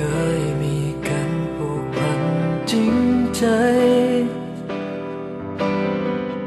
เคยมีกันผูกพันจริงใจ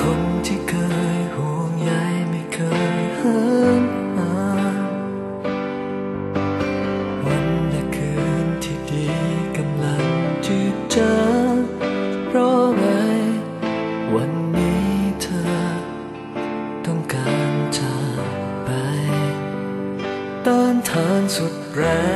คนที่เคยห่วงใยไม่เคยหินห่างวันและคืนที่ดีกำลังจืดจางเพราะไงวันนี้เธอ ต้องการจากไปต้านทานสุดแรง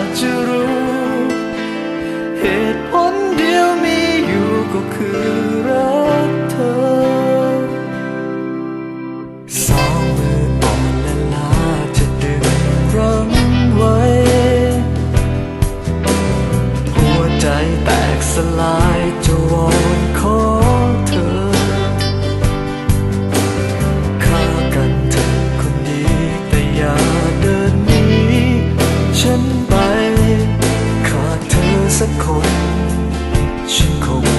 าจจะรู้ เหตุผลเดียวมีอยู่ก็คือรักเธอ สองมืออ่อนและลาจะดึงรั้งไว้ หัวใจแตกสลายจะวอน สั